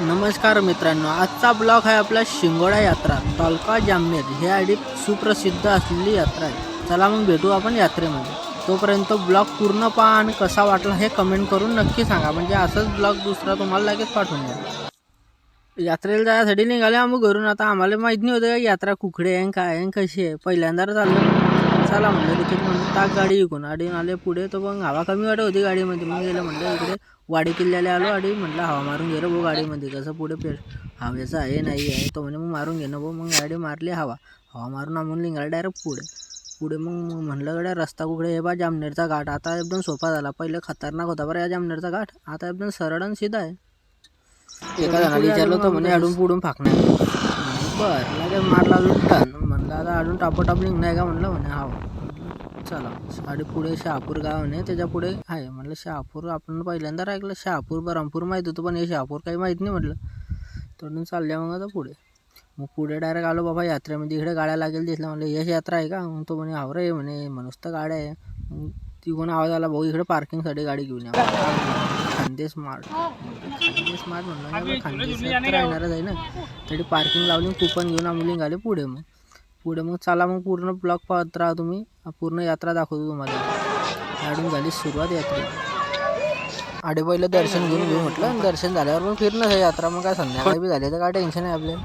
नमस्कार मित्रांनो आजचा ब्लॉग आहे आपला शिंगोडा यात्रा. तालका जामनेर ही आडी सुप्रसिद्ध असलेली यात्रा आहे. चला मग भेटू आपण यात्रेमध्ये. तोपर्यंत ब्लॉग पूर्ण पहा आणि कसा वाटला हे कमेंट करून नक्की सांगा. म्हणजे असंच ब्लॉग दुसरा तुम्हाला लगेच पाठवून द्या. यात्रेला जायसाठी निघाले आम्ही घरून. आता आम्हाला माहीत नाही होतं का यात्रा कुकडे आहे काय आहे कशी आहे. पहिल्यांदा चाललं चला म्हणलं तिथे म्हणून टाक गाडी इकून. आधी आले पुढे तर मग हवा कमी वाटत होती गाडीमध्ये. मग गेलं म्हणलं इकडे वाडी किल्ल्याला आलो आधी म्हटलं हवा मारून गेलं भाऊ गाडीमध्ये. कसं पुढे पे हवेचं आहे नाही आहे तो म्हणे मग मारून घेणं भाऊ. मग गाडी मारली हवा. हवा मारून आम्ही निघाला डायरेक्ट पुढे. पुढे मग मग म्हणलं गड्या रस्ता कुकडे हे बा जामनेरचा घाट. आता एकदम सोपा झाला. पहिले खतरनाक होता बरं या जामनेरचा घाट. आता एकदम सरळ आणि सीधा आहे. एका जणाला विचारलं तर म्हणे अडून पुढून फाकणार बरं लगेच मारला अजून टन. म्हणलं आता अजून टापोटाप निघणार का? म्हणलं म्हणे हा चला आणि पुढे शहापूर गाव आहे त्याच्या पुढे आहे. म्हणलं शहापूर आपण पहिल्यांदा ऐकलं शहापूर बरामपूर माहीत होतं पण हे शहापूर काही माहीत नाही म्हटलं. तोडून चालल्या मग आता पुढे. मग पुढे डायरेक्ट आलो बाबा यात्रेमध्ये इकडे गाड्या लागेल दिसलं म्हणलं यश यात्रा आहे का? मग तो म्हणे हावर आहे म्हणे मनुस्त गाड्या आहे. मग तिकडून आवाज आला भाऊ इकडे पार्किंगसाठी गाडी घेऊन या. खांदे स्मार्ट खांदे स्मार्ट म्हणलं यात्रा येणारच आहे ना. तरी पार्किंग लावली कुपन घेऊन आम्ही निघाले पुढे मग. पुढे मग चला मग पूर्ण ब्लॉक पाहत राहा तुम्ही. पूर्ण यात्रा दाखवतो तुम्हाला. गाडून झाली सुरुवात यात्रे. आडे पहिलं दर्शन घेऊन घेऊन म्हटलं. दर्शन झाल्यावर मग फिरणं यात्रा. मग काय संध्याकाळी बी झाली तर काय टेन्शन आहे आपल्याला?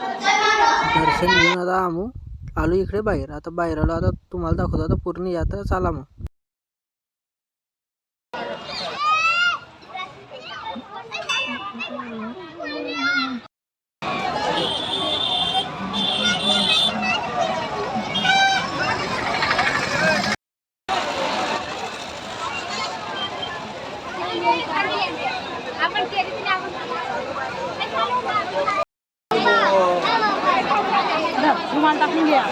दर्शन घेऊन आता आम्ही आलो इकडे बाहेर. आता बाहेर आलो आता तुम्हाला दाखवतो. आता पूर्ण यात्रा चाला मग आपण केली आपण रुमाल टाकून घ्या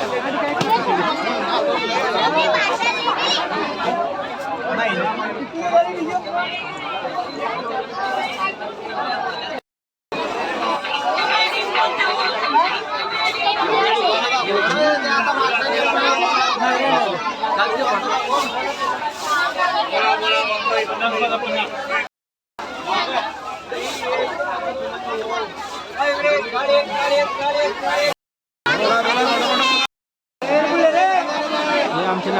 हे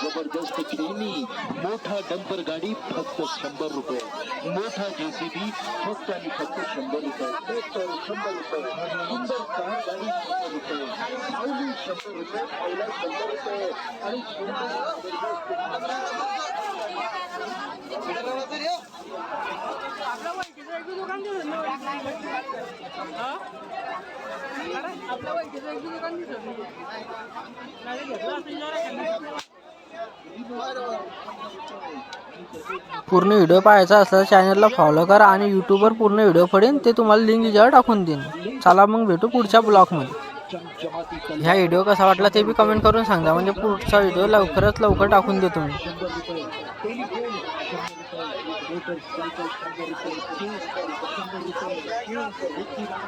ज़बरदस्त खेळणी मोठा डंपर गाडी फक्त शंभर रुपये मोठा जेसीबी फक्त आणि फक्त शंभर रुपये ट्रॅक्टर शंभर रुपये सुंदर कार गाडी शंभर रुपये माऊली शंभर रुपये पहिला शंभर रुपये आणि पूर्ण व्हिडिओ पाहायचा असला चॅनलला फॉलो करा आणि यूट्यूबवर पूर्ण व्हिडिओ पडेन ते तुम्हाला लिंक याच्यावर टाकून देईन. चला मग भेटू पुढच्या ब्लॉगमध्ये ह्या व्हिडिओ कसा वाटला ते बी कमेंट करून सांगा. म्हणजे पुढचा व्हिडिओ लवकरच लवकर टाकून देतो मी.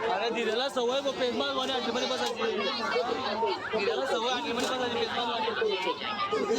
अरे दिलेला सवय बघ पेजमाल मध्ये आठवणी बसायची दिलेला सवय आठवणी बसायची पेजमाल